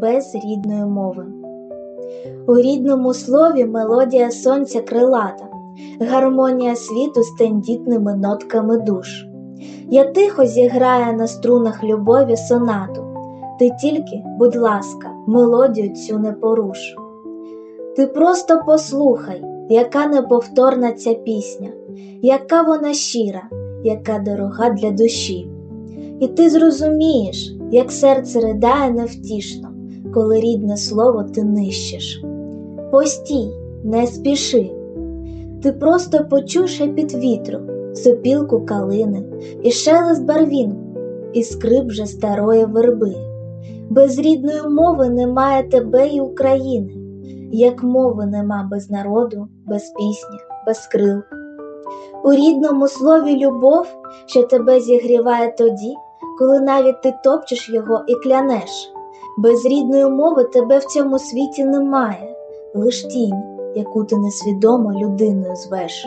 без рідної мови. У рідному слові мелодія сонця крилата, гармонія світу з тендітними нотками душ. Я тихо зіграю на струнах любові сонату, ти тільки, будь ласка, мелодію цю не поруш. Ти просто послухай, яка неповторна ця пісня, яка вона щира, яка дорога для душі. І ти зрозумієш, як серце ридає невтішно, коли рідне слово ти нищиш. Постій, не спіши, ти просто почуєш під вітру, сопілку калини, і шелест барвінку, і скрип вже старої верби. Без рідної мови немає тебе і України, як мови нема без народу, без пісні, без крил. У рідному слові любов, що тебе зігріває тоді, коли навіть ти топчеш його і клянеш. Без рідної мови тебе в цьому світі немає, лиш тінь, яку ти несвідомо людиною звеш.